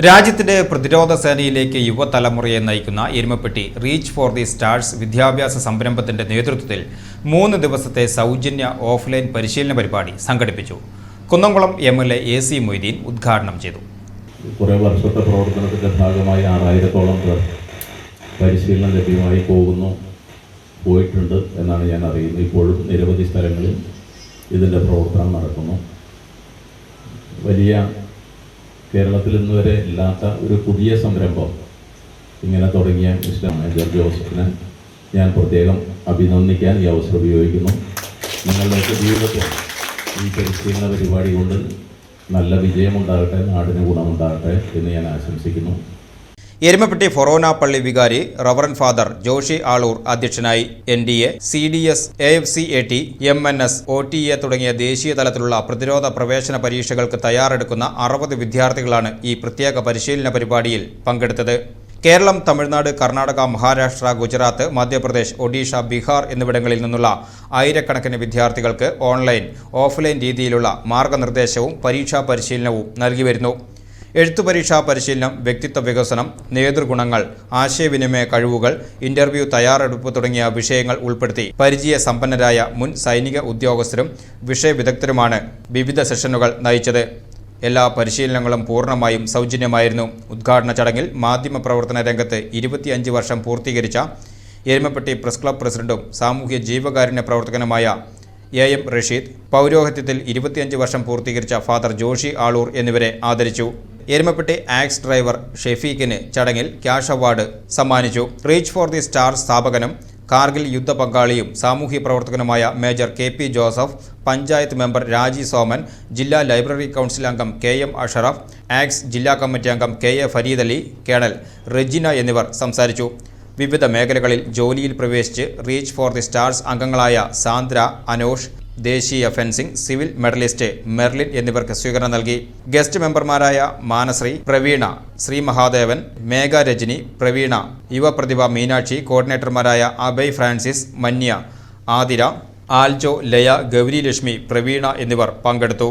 രാജ്യത്തിന്റെ പ്രതിരോധ സേനയിലേക്ക് യുവതലമുറയെ നയിക്കുന്ന Erumapetty reach for the stars വിദ്യാഭ്യാസ സംരംഭത്തിന്റെ നേതൃത്വത്തിൽ മൂന്ന് ദിവസത്തെ സൗജന്യ ഓഫ്ലൈൻ പരിശീലന പരിപാടി സംഘടിപ്പിച്ചു. Kunnamkulam M L A A C Moideen ഉദ്ഘാടനം ചെയ്തു. കുറേ വർഷത്തെ പ്രവർത്തനത്തിന്റെ ഭാഗമായി ആറായിരത്തോളം പേർ പരിശീലനം ലഭ്യമായി പോകുന്നു പോയിട്ടുണ്ട് എന്നാണ് ഞാൻ അറിയുന്നത്. ഇപ്പോഴും നിരവധി സ്ഥലങ്ങളിൽ ഇതിന്റെ പ്രവർത്തനം നടക്കുന്നു. വലിയ കേരളത്തിൽ ഇന്ന് വരെ ഇല്ലാത്ത ഒരു പുതിയ സംരംഭം ഇങ്ങനെ തുടങ്ങിയ മിസ്റ്റർ മേജർ ജോസഫിനെ ഞാൻ പ്രത്യേകം അഭിനന്ദിക്കാൻ ഈ അവസരം ഉപയോഗിക്കുന്നു. നിങ്ങളുടെ ജീവിതത്തിൽ ഈ പരിശീലന പരിപാടി കൊണ്ട് നല്ല വിജയമുണ്ടാകട്ടെ നാടിന് ഗുണമുണ്ടാകട്ടെ എന്ന് ഞാൻ ആശംസിക്കുന്നു. എരുമപ്പെട്ടി ഫൊറോന പള്ളി വികാരി റവറൻ ഫാദർ ജോഷി ആളൂർ അധ്യക്ഷനായി N D A C D S A F C A T M N S O T A തുടങ്ങിയ ദേശീയ തലത്തിലുള്ള പ്രതിരോധ പ്രവേശന പരീക്ഷകൾക്ക് തയ്യാറെടുക്കുന്ന അറുപത് വിദ്യാർത്ഥികളാണ് ഈ പ്രത്യേക പരിശീലന പരിപാടിയിൽ പങ്കെടുത്തത്. കേരളം തമിഴ്നാട് കർണാടക മഹാരാഷ്ട്ര ഗുജറാത്ത് മധ്യപ്രദേശ് ഒഡീഷ ബീഹാർ എന്നിവിടങ്ങളിൽ നിന്നുള്ള ആയിരക്കണക്കിന് വിദ്യാർത്ഥികൾക്ക് ഓൺലൈൻ ഓഫ്ലൈൻ രീതിയിലുള്ള മാർഗനിർദ്ദേശവും പരീക്ഷാ പരിശീലനവും നൽകി വരുന്നു. എഴുത്തു പരീക്ഷാ പരിശീലനം വ്യക്തിത്വ വികസനം നേതൃഗുണങ്ങൾ ആശയവിനിമയ കഴിവുകൾ ഇന്റർവ്യൂ തയ്യാറെടുപ്പ് തുടങ്ങിയ വിഷയങ്ങൾ ഉൾപ്പെടുത്തി പരിചയ സമ്പന്നരായ മുൻ സൈനിക ഉദ്യോഗസ്ഥരും വിഷയവിദഗ്ധരുമാണ് വിവിധ സെഷനുകൾ നയിച്ചത്. എല്ലാ പരിശീലനങ്ങളും പൂർണമായും സൗജന്യമായിരുന്നു. ഉദ്ഘാടന ചടങ്ങിൽ മാധ്യമപ്രവർത്തന രംഗത്ത് ഇരുപത്തിയഞ്ച് വർഷം പൂർത്തീകരിച്ച എരുമപ്പെട്ടി പ്രസ് ക്ലബ് പ്രസിഡന്റും സാമൂഹ്യ ജീവകാരുണ്യ പ്രവർത്തകനുമായ എ എം റഷീദ് പൗരോഹിത്യത്തിൽ ഇരുപത്തിയഞ്ച് വർഷം പൂർത്തീകരിച്ച ഫാദർ ജോഷി ആളൂർ എന്നിവരെ ആദരിച്ചു. എരുമപ്പെട്ടി ആക്സ് ഡ്രൈവർ ഷെഫീഖിന് ചടങ്ങിൽ ക്യാഷ് അവാർഡ് സമ്മാനിച്ചു. റീച്ച് ഫോർ ദി സ്റ്റാർ സ്ഥാപകനും കാർഗിൽ യുദ്ധ പങ്കാളിയും സാമൂഹ്യ പ്രവർത്തകനുമായ major K P Joseph panchayat member Raji Soman ജില്ലാ ലൈബ്രറി കൗൺസിൽ അംഗം കെ എം അഷറഫ് ആക്സ് ജില്ലാ കമ്മിറ്റി അംഗം K A Fareed Ali colonel Regina എന്നിവർ സംസാരിച്ചു. വിവിധ മേഖലകളിൽ ജോലിയിൽ പ്രവേശിച്ച് റീച്ച് ഫോർ ദി സ്റ്റാർസ് അംഗങ്ങളായ സാന്ദ്ര അനോഷ് ദേശീയ ഫെൻസിംഗ് സിവിൽ മെഡലിസ്റ്റ് മെർലിൻ എന്നിവർക്ക് സ്വീകരണം നൽകി. ഗസ്റ്റ് മെമ്പർമാരായ മാനശ്രീ പ്രവീണ ശ്രീ മഹാദേവൻ മേഘ രജനി പ്രവീണ യുവപ്രതിഭ മീനാക്ഷി കോർഡിനേറ്റർമാരായ അഭയ് ഫ്രാൻസിസ് മന്യ ആതിര ആൽജോ ലയ ഗൗരി ലക്ഷ്മി പ്രവീണ എന്നിവർ പങ്കെടുത്തു.